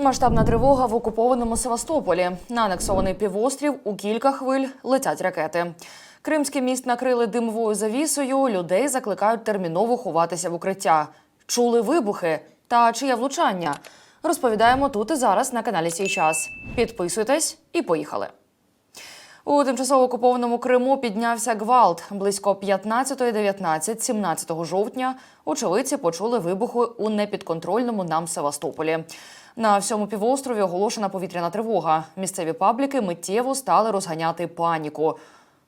Масштабна тривога в окупованому Севастополі. На анексований півострів у кілька хвиль летять ракети. Кримський міст накрили димовою завісою. Людей закликають терміново ховатися в укриття. Чули вибухи та чиє влучання. Розповідаємо тут і зараз на каналі Сій час. Підписуйтесь і поїхали. У тимчасово окупованому Криму піднявся гвалт. Близько 15.19, 17 жовтня очевидці почули вибухи у непідконтрольному нам Севастополі. На всьому півострові оголошена повітряна тривога. Місцеві пабліки миттєво стали розганяти паніку.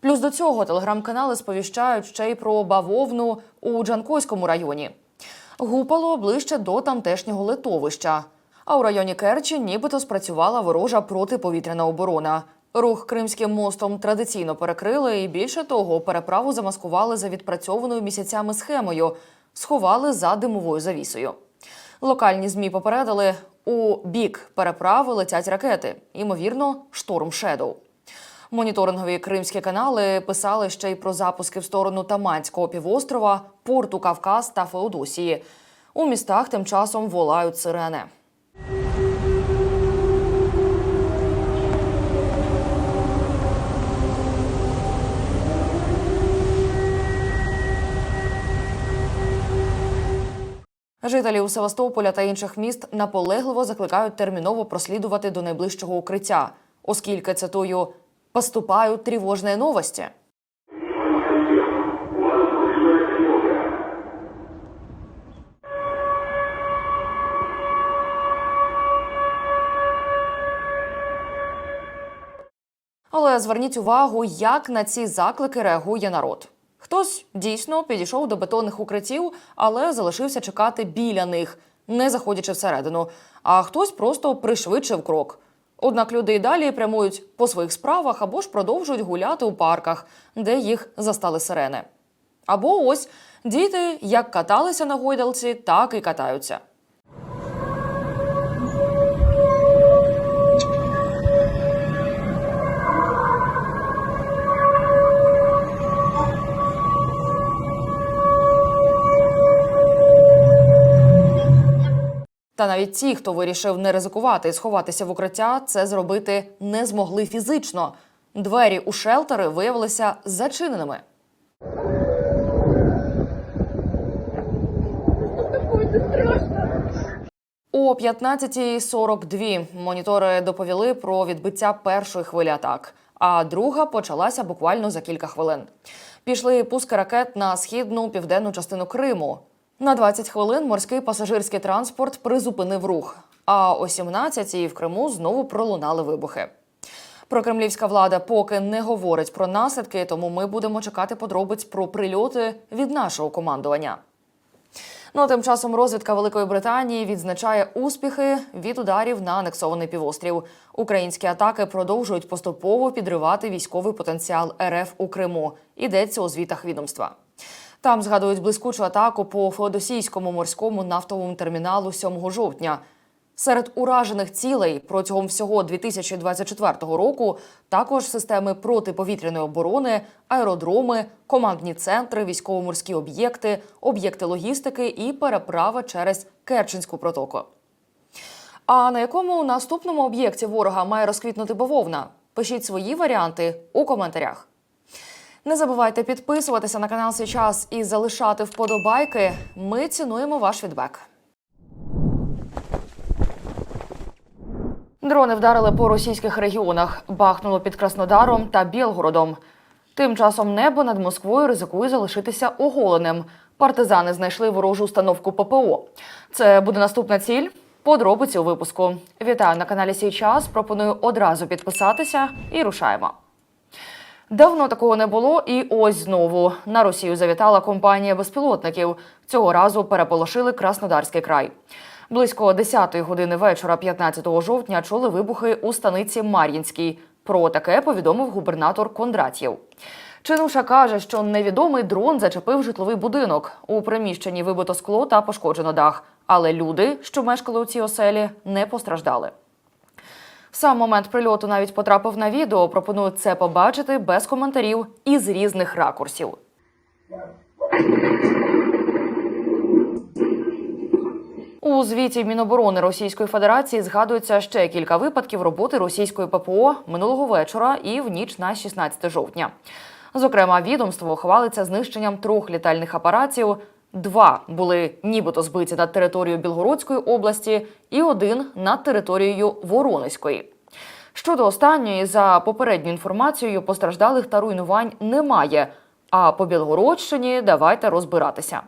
Плюс до цього телеграм-канали сповіщають ще й про бавовну у Джанкойському районі. Гупало ближче до тамтешнього литовища. А у районі Керчі нібито спрацювала ворожа протиповітряна оборона. Рух Кримським мостом традиційно перекрили, і більше того, переправу замаскували за відпрацьованою місяцями схемою, сховали за димовою завісою. Локальні змі попередили, у бік переправи летять ракети, ймовірно, шторм Шедоу. Моніторингові кримські канали писали ще й про запуски в сторону Таманського півострова, порту Кавказ та Феодосії. У містах тим часом волають сирени. Жителів Севастополя та інших міст наполегливо закликають терміново прослідувати до найближчого укриття, оскільки цитую поступають тривожні новості. Але зверніть увагу, як на ці заклики реагує народ. Хтось дійсно підійшов до бетонних укриттів, але залишився чекати біля них, не заходячи всередину. А хтось просто пришвидшив крок. Однак люди й далі прямують по своїх справах або ж продовжують гуляти у парках, де їх застали сирени. Або ось діти як каталися на гойдалці, так і катаються. Та навіть ті, хто вирішив не ризикувати і сховатися в укриття, це зробити не змогли фізично. Двері у шелтери виявилися зачиненими. О 15.42 монітори доповіли про відбиття першої хвилі атак, а друга почалася буквально за кілька хвилин. Пішли пуски ракет на східну південну частину Криму. На 20 хвилин морський пасажирський транспорт призупинив рух. А о 17-й в Криму знову пролунали вибухи. Прокремлівська влада поки не говорить про наслідки, тому ми будемо чекати подробиць про прильоти від нашого командування. Ну а тим часом розвідка Великої Британії відзначає успіхи від ударів на анексований півострів. Українські атаки продовжують поступово підривати військовий потенціал РФ у Криму. Йдеться у звітах відомства. Там згадують блискучу атаку по Феодосійському морському нафтовому терміналу 7 жовтня. Серед уражених цілей протягом всього 2024 року також системи протиповітряної оборони, аеродроми, командні центри, військово-морські об'єкти, об'єкти логістики і переправа через Керченську протоку. А на якому наступному об'єкті ворога має розквітнути бавовна? Пишіть свої варіанти у коментарях. Не забувайте підписуватися на канал «Свій час і залишати вподобайки. Ми цінуємо ваш фідбек. Дрони вдарили по російських регіонах, бахнуло під Краснодаром та Білгородом. Тим часом небо над Москвою ризикує залишитися оголеним. Партизани знайшли ворожу установку ППО. Це буде наступна ціль. Подробиці у випуску. Вітаю на каналі Сій час. Пропоную одразу підписатися і рушаємо. Давно такого не було, і ось знову на Росію завітала компанія безпілотників. Цього разу переполошили Краснодарський край. Близько 10-ї години вечора, 15 жовтня, чули вибухи у станиці Мар'їнській. Про таке повідомив губернатор Кондратєв. Чинуша каже, що невідомий дрон зачепив житловий будинок. У приміщенні вибито скло та пошкоджено дах. Але люди, що мешкали у цій оселі, не постраждали. Сам момент прильоту навіть потрапив на відео. Пропоную це побачити без коментарів і з різних ракурсів. У звіті Міноборони Російської Федерації згадується ще кілька випадків роботи російської ППО минулого вечора і в ніч на 16 жовтня. Зокрема, відомство хвалиться знищенням трьох літальних апаратів. Два були нібито збиті над територією Білгородської області, і один над територією Воронезької. Щодо останньої, за попередньою інформацією, постраждалих та руйнувань немає. А по Білгородщині давайте розбиратися.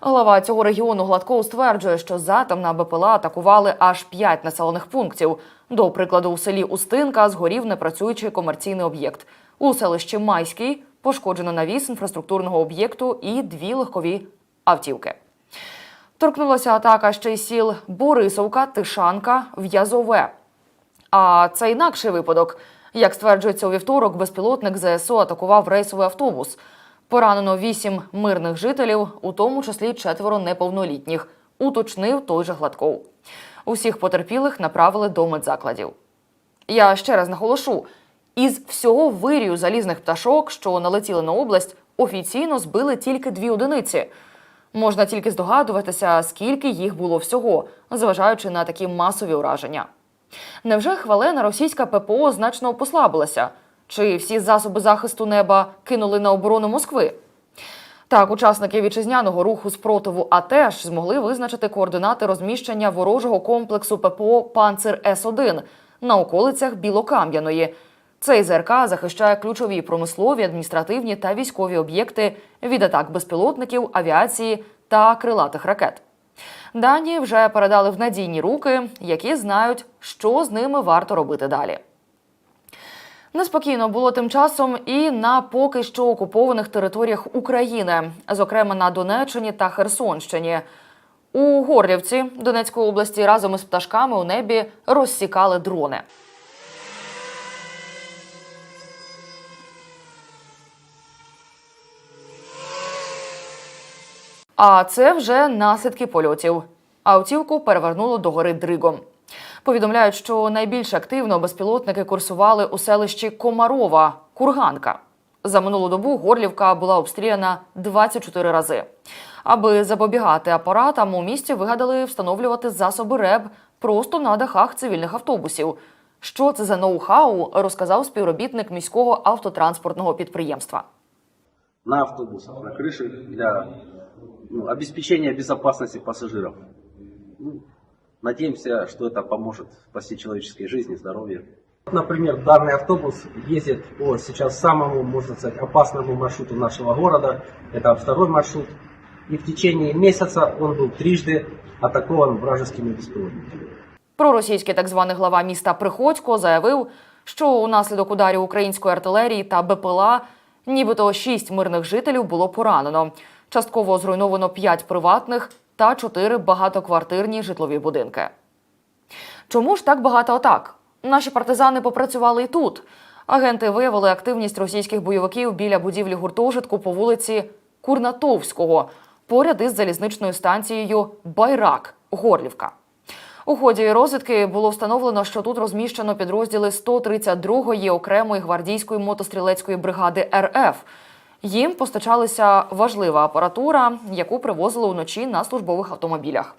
Глава цього регіону Гладков стверджує, що затем на БПЛА атакували аж п'ять населених пунктів. До прикладу, у селі Устинка згорів непрацюючий комерційний об'єкт. У селищі Майський пошкоджено навіс інфраструктурного об'єкту і дві легкові автівки. Торкнулася атака ще й сіл Борисовка, Тишанка, В'язове. А це інакший випадок. Як стверджується у вівторок, безпілотник ЗСУ атакував рейсовий автобус. Поранено вісім мирних жителів, у тому числі четверо неповнолітніх, уточнив той же Гладков. Усіх потерпілих направили до медзакладів. Я ще раз наголошу: із всього вирію залізних пташок, що налетіли на область, офіційно збили тільки дві одиниці. Можна тільки здогадуватися, скільки їх було всього, зважаючи на такі масові ураження. Невже хвалена російська ППО значно послабилася? Чи всі засоби захисту неба кинули на оборону Москви? Так, учасники вітчизняного руху спротиву АТЕШ змогли визначити координати розміщення ворожого комплексу ППО Панцир С-1 на околицях Білокам'яної. Цей ЗРК захищає ключові промислові, адміністративні та військові об'єкти від атак безпілотників, авіації та крилатих ракет. Дані вже передали в надійні руки, які знають, що з ними варто робити далі. Неспокійно було тим часом і на поки що окупованих територіях України, зокрема на Донеччині та Херсонщині. У Горлівці Донецької області разом із пташками у небі розсікали дрони. А це вже наслідки польотів. Автівку перевернуло до гори Дригом. Повідомляють, що найбільш активно безпілотники курсували у селищі Комарова, Курганка. За минулу добу Горлівка була обстріляна 24 рази. Аби запобігати апаратам, у місті вигадали встановлювати засоби РЕБ просто на дахах цивільних автобусів. Що це за ноу-хау, розказав співробітник міського автотранспортного підприємства. на автобусах, на крыше для ну, обеспечения безопасности пассажиров. Ну, надеемся, что это поможет спасти человеческие жизни, здоровье. Например, данный автобус ездит по сейчас самому, можно сказать, опасному маршруту нашего города. Это второй маршрут. И в течение месяца он был трижды атакован вражескими беспилотниками. Проросійський так званий глава міста Приходько заявив, що унаслідок ударів української артилерії та БПЛА нібито шість мирних жителів було поранено. Частково зруйновано п'ять приватних та чотири багатоквартирні житлові будинки. Чому ж так багато атак? Наші партизани попрацювали і тут. Агенти виявили активність російських бойовиків біля будівлі гуртожитку по вулиці Курнатовського, поряд із залізничною станцією Байрак Горлівка. У ході розвідки було встановлено, що тут розміщено підрозділи 132-ї окремої гвардійської мотострілецької бригади РФ. Їм постачалася важлива апаратура, яку привозили уночі на службових автомобілях.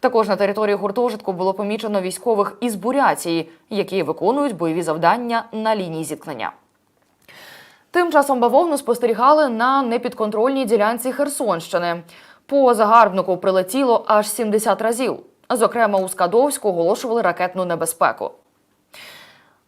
Також на території гуртожитку було помічено військових із Буряції, які виконують бойові завдання на лінії зіткнення. Тим часом бавовну спостерігали на непідконтрольній ділянці Херсонщини. По загарбнику прилетіло аж 70 разів. Зокрема, у Скадовську оголошували ракетну небезпеку.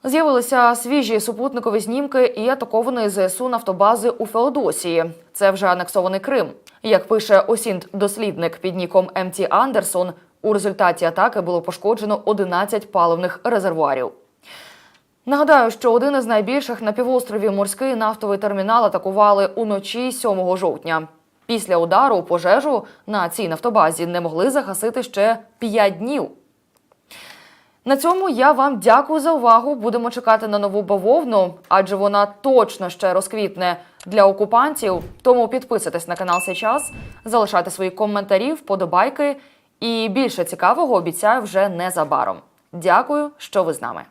З'явилися свіжі супутникові знімки і атакованої ЗСУ нафтобази у Феодосії. Це вже анексований Крим. Як пише Осінт-дослідник під ніком МТ Андерсон, у результаті атаки було пошкоджено 11 паливних резервуарів. Нагадаю, що один із найбільших на півострові морський нафтовий термінал атакували уночі 7 жовтня. Після удару пожежу на цій нафтобазі не могли загасити ще 5 днів. На цьому я вам дякую за увагу. Будемо чекати на нову бавовну, адже вона точно ще розквітне для окупантів. Тому підписуйтесь на канал сейчас, залишайте свої коментарі, вподобайки. І більше цікавого обіцяю вже незабаром. Дякую, що ви з нами.